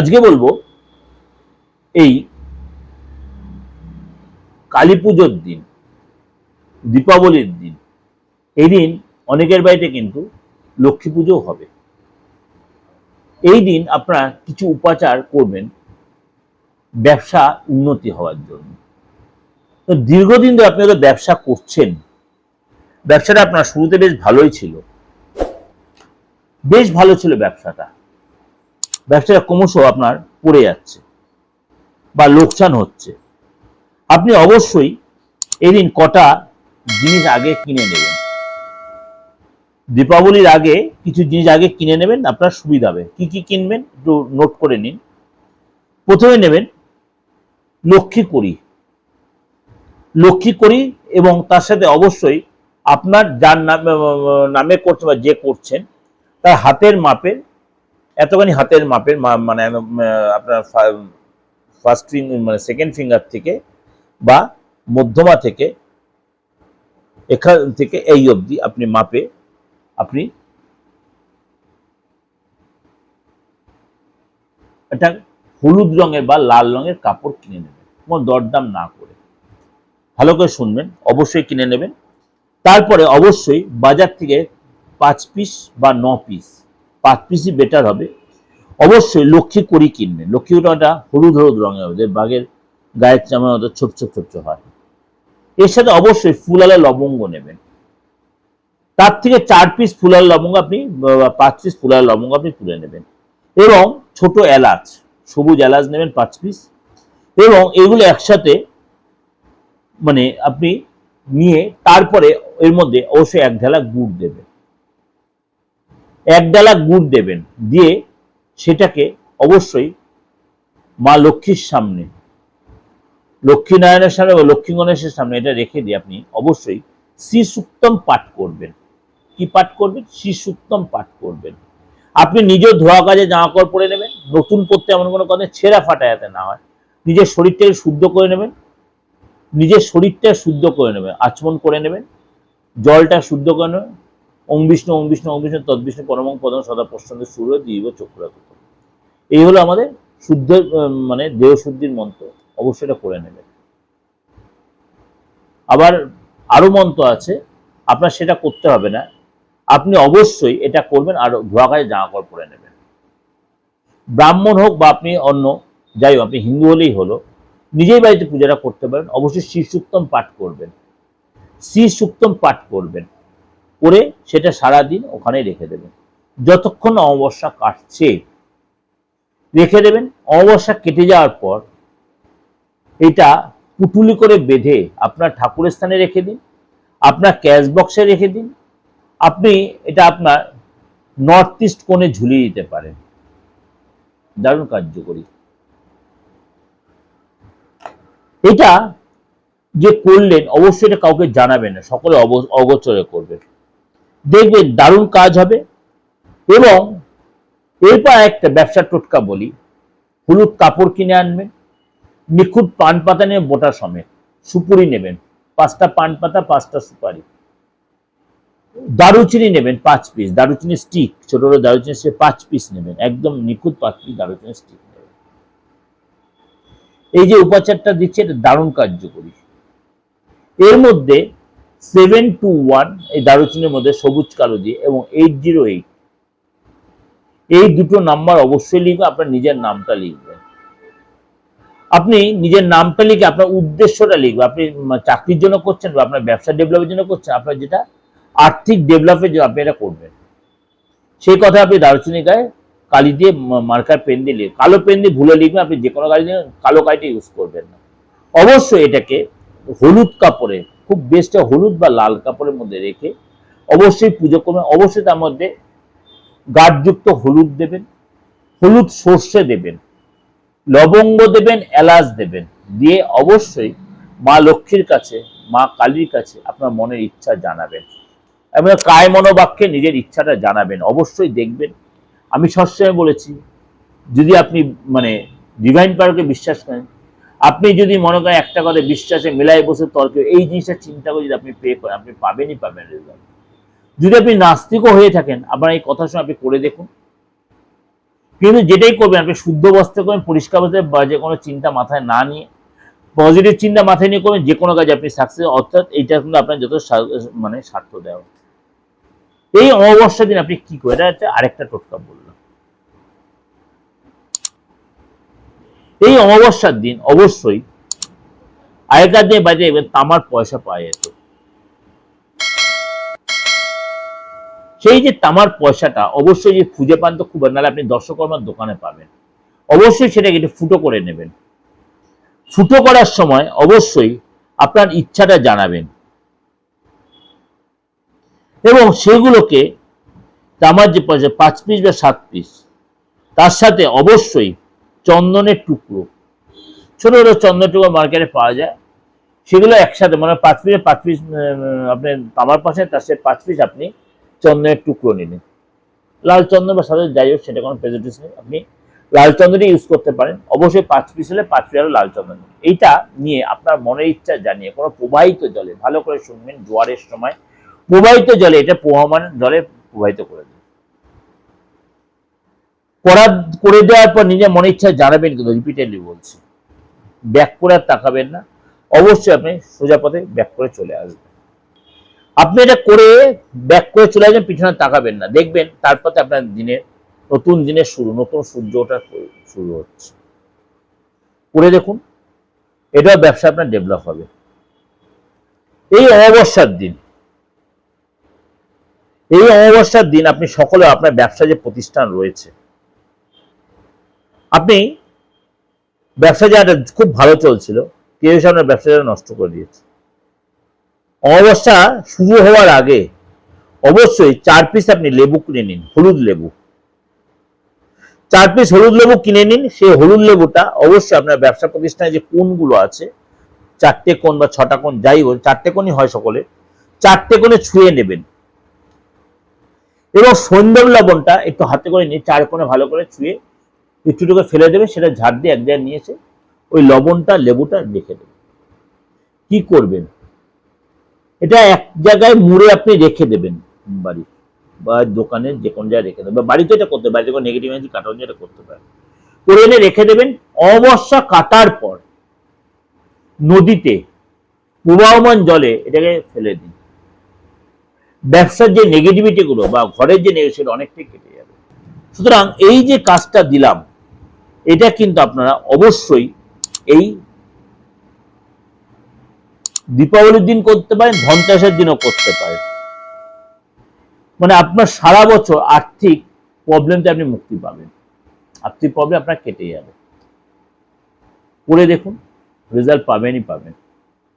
আজকে বলব, এই কালী পুজোর দিন, দীপাবলির দিন, এই দিন অনেকের বাড়িতে কিন্তু লক্ষ্মী পুজো হবে। এই দিন আপনারা কিছু উপাচার করবেন, ব্যবসা উন্নতি হওয়ার জন্য। তো দীর্ঘদিন ধরে আপনি হয়তো ব্যবসা করছেন, ব্যবসাটা আপনার শুরুতে বেশ ভালোই ছিল। বেশ ভালো ছিল ব্যবসাটা। ব্যবসাটা ক্রমশ আপনার পড়ে যাচ্ছে বা লোকসান হচ্ছে। আপনি অবশ্যই এদিন কটা জিনিস আগে কিনে নেবেন। দীপাবলির আগে কিছু জিনিস আগে কিনে নেবেন, আপনার সুবিধা হবে। কি কি কিনবেন একটু নোট করে নিন। প্রথমে নেবেন লক্ষ্মী করি লক্ষ্মী করি এবং তার সাথে অবশ্যই আপনার যার নামে নামে করছে বা যে করছেন, তার হাতের মাপের এতখানি হাতের মাপের মানে আপনার ফার্স্ট ফিঙ্গার মানে সেকেন্ড ফিঙ্গার থেকে বা মধ্যমা থেকে এখান থেকে এই অবধি আপনি মাপে আপনি একটা হলুদ রঙের বা লাল রঙের কাপড় কিনে নেবেন। কোনো দরদাম না করে। ভালো করে শুনবেন, অবশ্যই কিনে নেবেন। তারপরে অবশ্যই বাজার থেকে পাঁচ পিস বা ন পিস পাঁচ পিসই বেটার হবে। অবশ্যই লক্ষ্মী করি কিনবেন। লক্ষ্মী করিটা হলুদ হলুদ রঙের হবে, বাঘের গায়ের চামড়া মতো ছোপ ছোপ ছোপ ছোপ হয়। এর সাথে অবশ্যই ফুলালে লবঙ্গ নেবেন। তার থেকে চার পিস ফুলার লবঙ্গ আপনি পাঁচ পিস ফুলার লবঙ্গ আপনি তুলে নেবেন। এবং ছোট এলাচ, সবুজ এলাচ নেবেন পাঁচ পিস এবং এগুলো একসাথে মানে আপনি নিয়ে তারপরে এর মধ্যে অবশ্যই এক ঢালা গুড় দেবেন। এক ডালা গুড় দেবেন, দিয়ে সেটাকে অবশ্যই মা লক্ষ্মীর সামনে লক্ষ্মী নারায়ণের সামনে বা লক্ষ্মী গণেশের সামনে এটা রেখে দিয়ে আপনি অবশ্যই শ্রী সুক্তম পাঠ করবেন। কি পাঠ করবেন? শ্রী সুক্তম পাঠ করবেন। আপনি নিজের ধোয়া কাজে জামা কাপড় পরে নেবেন, নতুন পরতে এমন কোনো কথা ছেঁড়া ফাটা যাতে না হয়। নিজের শরীরটাকে শুদ্ধ করে নেবেন, নিজের শরীরটা শুদ্ধ করে নেবেন, আচমন করে নেবেন, জলটা শুদ্ধ করে নেবেন ওম বিষ্ণু ওম বিষ্ণু ওম বিষ্ণু তদ্বিষ্ণু, পরমং পদম সদা প্রসন্ন সূর্য দীর্ঘ চক্রাত এই হলো আমাদের শুদ্ধ মানে দেহ শুদ্ধির মন্ত্র। অবশ্যই এটা করে নেবেন। আবার আরও মন্ত্র আছে, আপনার সেটা করতে হবে না। আপনি অবশ্যই এটা করবেন আর ধোয়া জামা কাপড় পরে নেবেন। ব্রাহ্মণ হোক বা আপনি অন্য, যাই হোক, আপনি হিন্দু হলেই হলো নিজেই বাড়িতে পূজাটা করতে পারেন। অবশ্যই শ্রী সুক্তম পাঠ করবেন। শ্রী সুক্তম পাঠ করবেন। করে সেটা সারা দিন ওখানে রেখে দেবেন। যতক্ষণ অমাবস্যা কাটছে, রেখে দেবেন। অমাবস্যা কেটে যাওয়ার পর এটা পুটুলি করে বেঁধে আপনার ঠাকুরের স্থানে রেখে দিন, আপনার ক্যাশ বক্সে রেখে দিন। আপনি এটা আপনার নর্থ ইস্ট কোণে ঝুলিয়ে দিতে পারেন। দারুণ কার্যকরী। এটা যে করলেন, অবশ্যই এটা কাউকে জানাবেন না, সকলে অগোচরে করবেন দেখবেন দারুণ কাজ হবে এবং এরপর একটা ব্যবসার টোটকা বলি। হলুদ কাপড় কিনে আনবেন নিখুঁত পান পাতা নিয়ে বোটা সমেত, সুপুরি নেবেন, পাঁচটা পান পাতা, পাঁচটা সুপারি। দারুচিনি নেবেন পাঁচ পিস দারুচিনি স্টিক ছোট ছোট দারুচিনি স্টিক পাঁচ পিস নেবেন, একদম নিখুঁত পাঁচ পিস দারুচিনি স্টিক নেবেন। এই যে উপাচারটা দিচ্ছে, এটা দারুণ কার্যকরী। এর মধ্যে সেভেন টু ওয়ান এই দারুচিনির মধ্যে সবুজ কালো দিয়ে, এবং এইট জিরো এইট এই দুটো নাম্বার অবশ্যই লিখবে, আপনার নিজের নামটা লিখবেন আপনি নিজের নামটা লিখে আপনার উদ্দেশ্যটা লিখবে। আপনি চাকরির জন্য করছেন বা আপনার ব্যবসা ডেভেলপের জন্য করছেন, আপনার যেটা আর্থিক ডেভেলপের জন্য আপনি এটা করবেন। সেই কথা আপনি দারুচিনি গায়ে কালি দিয়ে মার্কার পেন দিয়ে লিখে, কালো পেন দিয়ে ভুলে লিখবেন, আপনি যে কোনো কালি কালো কালিটা ইউজ করবেন না। অবশ্যই এটাকে হলুদ কাপড়ে খুব বেস্ট হলুদ বা লাল কাপড়ের মধ্যে রেখে অবশ্যই পুজো করবেন। অবশ্যই তার মধ্যে গাঢ়যুক্ত হলুদ দেবেন, হলুদ সর্ষে দেবেন, লবঙ্গ দেবেন, এলাচ দেবেন। দিয়ে অবশ্যই মা লক্ষ্মীর কাছে, মা কালীর কাছে আপনার মনের ইচ্ছা জানাবেন। এবং কায় মনোবাক্যে নিজের ইচ্ছাটা জানাবেন। অবশ্যই দেখবেন। আমি সবসময় বলেছি, যদি আপনি মানে ডিভাইন পাওয়ারকে বিশ্বাস করেন আপনি যদি মনে করেন একটা কথা বিশ্বাসে মেলায় বসে তর্কে, এই জিনিসটা চিন্তা করে যদি আপনি পে করেন, আপনি পাবেনই পাবেন রেজাল্ট যদি আপনি নাস্তিকও হয়ে থাকেন, আপনার এই কথা শুনে আপনি করে দেখুন। কিন্তু যেটাই করবেন, আপনি শুদ্ধ বস্ত্রে করবেন, পরিষ্কার বস্ত্রে বা যে কোনো চিন্তা মাথায় না নিয়ে পজিটিভ চিন্তা মাথায় নিয়ে করবেন যে কোনো কাজে আপনি সাকসেস অর্থাৎ এইটা কিন্তু আপনার যত মানে স্বার্থ দেওয়া। এই অমাবস্যা দিন আপনি কি করে এটা হচ্ছে আরেকটা টোটকা বললাম। এই অমাবস্যার দিন অবশ্যই আগেকার দিনে বাজে তামার পয়সা পাওয়া যেত। সেই যে তামার পয়সাটা অবশ্যই যে খুঁজে পান তো খুব, নাহলে আপনি দর্শকর্মার দোকানে পাবেন। অবশ্যই সেটাকে একটু ফুটো করে নেবেন। ফুটো করার সময় অবশ্যই আপনার ইচ্ছাটা জানাবেন। এবং সেগুলোকে তামার যে পয়সা, পাঁচ পিস বা সাত পিস, তার সাথে অবশ্যই চন্দনের টুকরো। ছোট ছোট চন্দনের টুকরো মার্কেটে পাওয়া যায়। সেগুলো একসাথে মানে পাঁচ পিসে পাঁচ পিস আপনি তামার পাশে, তার সাথে পাঁচ পিস আপনি চন্দনের টুকরো নিলেন লাল চন্দন বা সাদা, যাই হোক, সেটা কোনো প্রেজেন্টেস নেই। আপনি লাল চন্দনই ইউজ করতে পারেন। অবশ্যই পাঁচ পিস হলে পাঁচ পিস লাল চন্দন। এইটা নিয়ে আপনার মনের ইচ্ছা জানিয়ে, কোনো প্রবাহিত জলে, ভালো করে শুনবেন, জোয়ারের সময়, প্রবাহিত জলে, এটা প্রবাহমান জলে প্রবাহিত করে দিন। করা, করে দেওয়ার পর নিজের মনের ইচ্ছা জানাবেন কিন্তু রিপিটেডলি বলছি। ব্যাক করে আর তাকাবেন না। অবশ্যই আপনি সোজা পথে ব্যাক করে চলে আসবেন। আপনি এটা করে ব্যাক করে চলে আসবেন, পিছনে তাকাবেন না। দেখবেন তারপরে আপনার দিনের, নতুন দিনের শুরু, নতুন সূর্য ওঠা শুরু হচ্ছে। করে দেখুন, এটাও ব্যবসা আপনার ডেভেলপ হবে। এই অমাবস্যার দিন, এই অমাবস্যার দিন আপনি সকলে আপনার ব্যবসা যে প্রতিষ্ঠান রয়েছে আপনি ব্যবসা যে খুব ভালো চলছিল, কেউ এসে আপনার ব্যবসাটা নষ্ট করে দিয়েছে। অমাবস্যা শুরু হওয়ার আগে অবশ্যই চার পিস আপনি লেবু কিনে নিন, হলুদ লেবু। চার পিস হলুদ লেবু কিনে নিন, সেই হলুদ লেবুটা অবশ্যই আপনার ব্যবসা প্রতিষ্ঠানে যে কোণগুলো আছে, চারটে কোণ বা ছটা কোণ, যাই হোক, চারটে কোণই হয় সকলে চারটে কোণে ছুঁয়ে নেবেন। এবং সন্ধ্যের লবণটা একটু হাতে করে নিয়ে চার কোণে ভালো করে ছুঁয়ে একটুটুকু ফেলে দেবে, সেটা ঝাড় দিয়ে এক জায়গায় নিয়ে এসে ওই লবণটা, লেবুটা রেখে দেবে। কি করবেন? এটা এক জায়গায় মুড়ে আপনি রেখে দেবেন বাড়ি বা দোকানে যে কোনো জায়গায় রেখে দেবেন। বা বাড়িতে এটা করতে পারেন যখন নেগেটিভ এনার্জি কাটানো এটা করতে পারেন। করে এনে রেখে দেবেন। অবস্যা কাটার পর নদীতে প্রবাহমান জলে এটাকে ফেলে দিন। ব্যবসার যে নেগেটিভিটিগুলো বা ঘরের যে নেগেটিভ অনেকটাই কেটে যাবে। সুতরাং এই যে কাজটা দিলাম এটা কিন্তু আপনারা অবশ্যই এই দীপাবলির দিন করতে পারেন, ধনতেরাসের দিনও করতে পারেন। মানে আপনার সারা বছর আর্থিক প্রবলেম থেকে আপনি মুক্তি পাবেন। আর্থিক প্রবলেম আপনার কেটে যাবে। করে দেখুন রেজাল্ট পাবেনই পাবেন।